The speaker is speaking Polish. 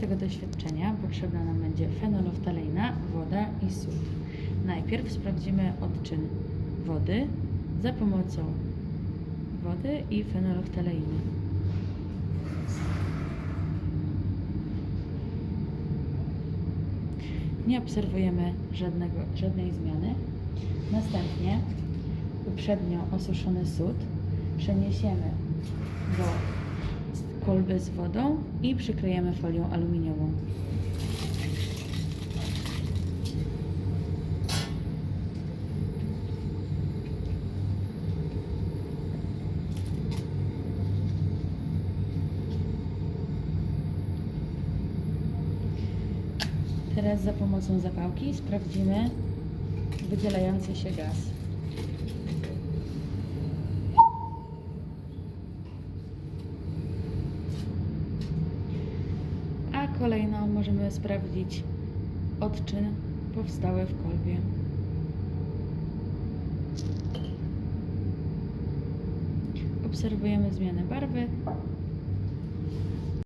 tego doświadczenia potrzebna nam będzie fenoloftaleina, woda i sól. Najpierw sprawdzimy odczyn wody za pomocą wody i fenoloftaleiny. Nie obserwujemy żadnego, żadnej zmiany. Następnie uprzednio osuszony sód przeniesiemy do kolby z wodą i przykryjemy folią aluminiową. Teraz za pomocą zapałki sprawdzimy wydzielający się gaz. Kolejno możemy sprawdzić odczyn powstały w kolbie. Obserwujemy zmianę barwy